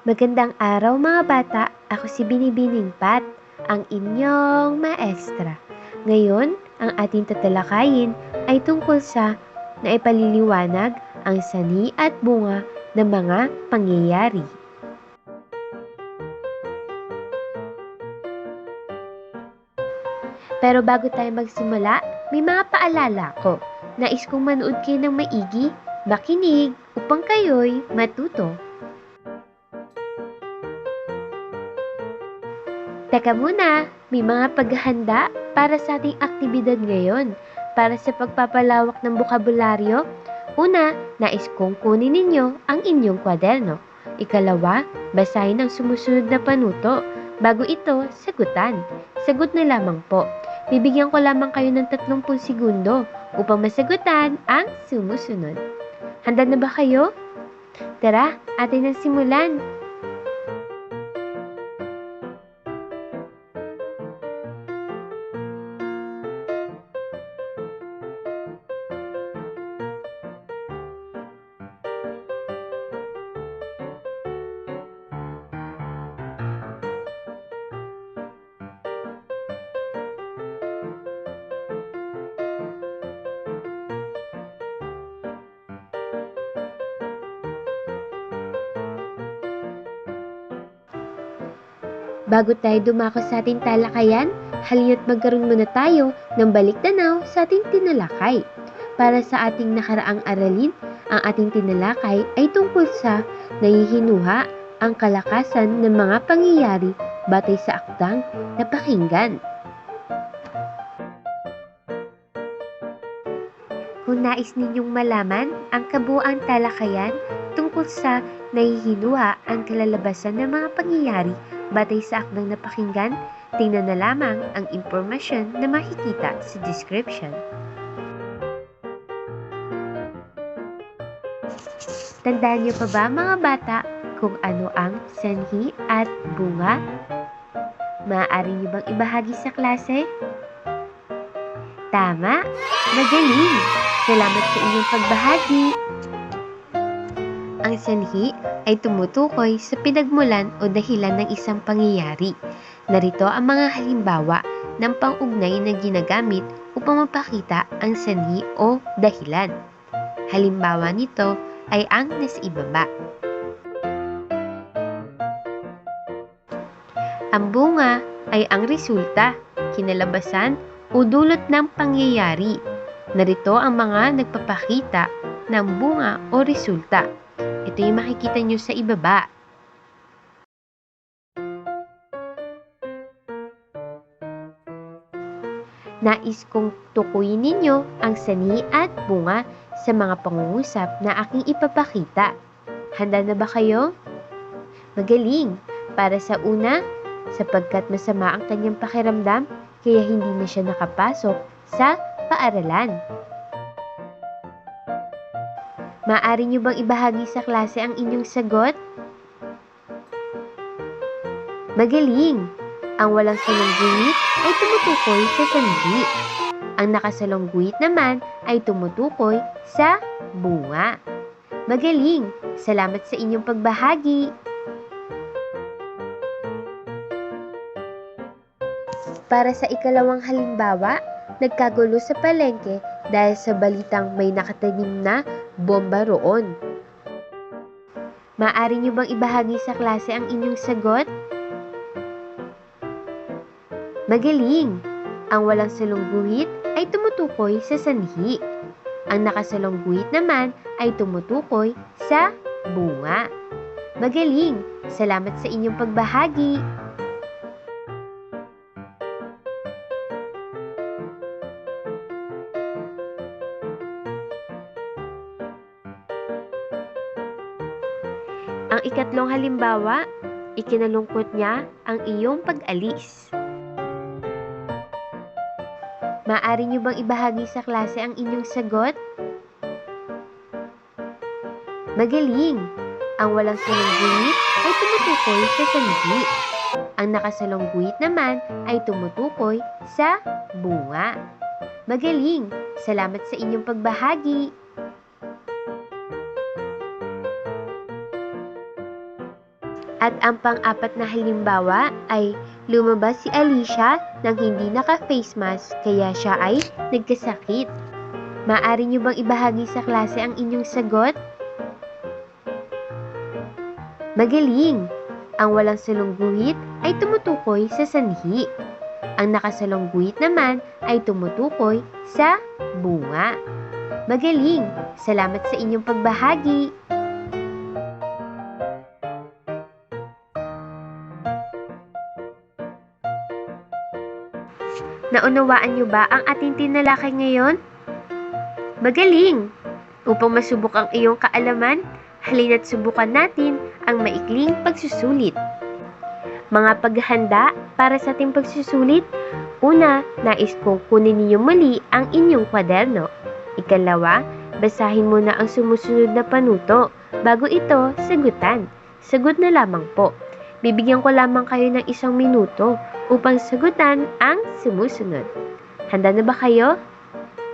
Magandang araw mga bata, ako si Binibining Pat, ang inyong maestra. Ngayon, ang ating tatalakayin ay tungkol sa naipaliliwanag ang sani at bunga ng mga pangyayari. Pero bago tayo magsimula, may mga paalala ko. Nais kong manood kayo ng maigi, makinig, upang kayo'y matuto. Teka muna, may mga paghahanda para sa ating aktibidad ngayon. Para sa pagpapalawak ng bokabularyo, una, nais kong kunin ninyo ang inyong kwaderno. Ikalawa, basahin ang sumusunod na panuto. Bago ito, sagutan. Sagot na lamang po. Bibigyan ko lamang kayo ng 30 segundo upang masagutan ang sumusunod. Handa na ba kayo? Tara, atin na simulan. Bago tayo dumako sa ating talakayan, halina't magkaroon muna tayo ng balik tanaw sa ating tinalakay. Para sa ating nakaraang aralin, ang ating tinalakay ay tungkol sa nahihinuha ang kalakasan ng mga pangyayari batay sa akdang napakinggan. Kung nais ninyong malaman ang kabuang talakayan tungkol sa nahihinuha ang kalalabasan ng mga pangyayari batay sa akdang napakinggan, tingnan na lamang ang impormasyon na makikita sa description. Tandaan niyo pa ba mga bata kung ano ang sanhi at bunga? Maaari niyo bang ibahagi sa klase? Tama! Magaling! Salamat sa inyong pagbahagi! Ang sanhi ay tumutukoy sa pinagmulan o dahilan ng isang pangyayari. Narito ang mga halimbawa ng pang-ugnay na ginagamit upang mapakita ang sanhi o dahilan. Halimbawa nito ay ang nasa ibaba. Ang bunga ay ang resulta, kinalabasan o dulot ng pangyayari. Narito ang mga nagpapakita ng bunga o resulta. Ito yung makikita nyo sa ibaba. Nais kong tukuyin ninyo ang sani at bunga sa mga pangungusap na aking ipapakita. Handa na ba kayo? Magaling! Para sa una, sapagkat masama ang kanyang pakiramdam, kaya hindi na siya nakapasok sa paaralan. Maaari niyo bang ibahagi sa klase ang inyong sagot? Magaling! Ang walang salungguit ay tumutukoy sa sanhi. Ang nakasalungguit naman ay tumutukoy sa bunga. Magaling! Salamat sa inyong pagbahagi! Para sa ikalawang halimbawa, nagkagulo sa palengke dahil sa balitang may nakatanim na bomba roon. Maaari niyo bang ibahagi sa klase ang inyong sagot? Magaling! Ang walang salungguhit ay tumutukoy sa sanhi. Ang nakasalungguhit naman ay tumutukoy sa bunga. Magaling! Salamat sa inyong pagbahagi! Ang ikatlong halimbawa, ikinalungkot niya ang iyong pag-alis. Maaari niyo bang ibahagi sa klase ang inyong sagot? Magaling! Ang walang salungguit ay tumutukoy sa sanhi. Ang nakasalungguit naman ay tumutukoy sa bunga. Magaling! Salamat sa inyong pagbahagi! At ang pang-apat na halimbawa ay lumabas si Alicia nang hindi naka-face mask kaya siya ay nagkasakit. Maaari niyo bang ibahagi sa klase ang inyong sagot? Magaling! Ang walang salungguhit ay tumutukoy sa sanhi. Ang nakasalungguhit naman ay tumutukoy sa bunga. Magaling! Salamat sa inyong pagbahagi! Naunawaan niyo ba ang ating tinalakay ngayon? Magaling! Upang masubok ang iyong kaalaman, halina't subukan natin ang maikling pagsusulit. Mga paghahanda para sa ating pagsusulit, una, nais kong kunin ninyo muli ang inyong kwaderno. Ikalawa, basahin muna ang sumusunod na panuto bago ito sagutan. Sagot na lamang po. Bibigyan ko lamang kayo ng isang minuto upang sagutan ang sumusunod. Handa na ba kayo?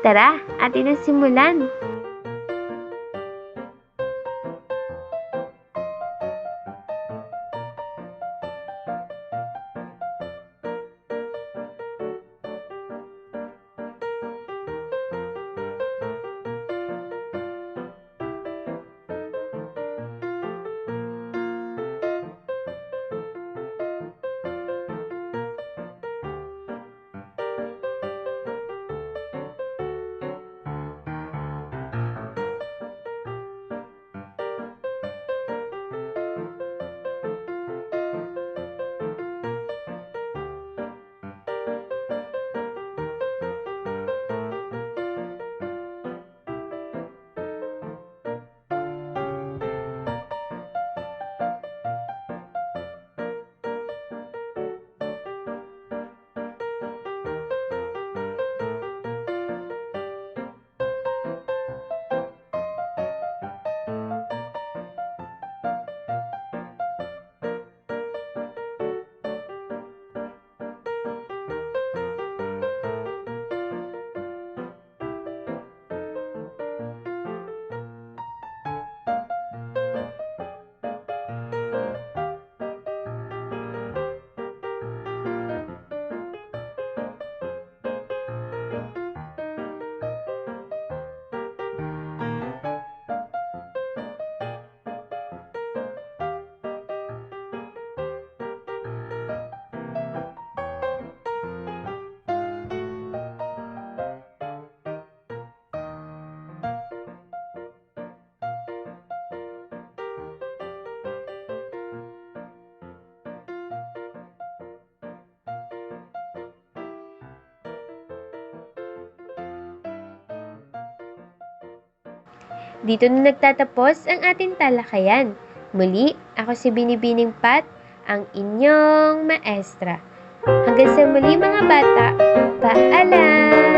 Tara, atin na simulan! Dito na nagtatapos ang ating talakayan. Muli, ako si Binibining Pat, ang inyong maestra. Hanggang sa muli mga bata, paalam!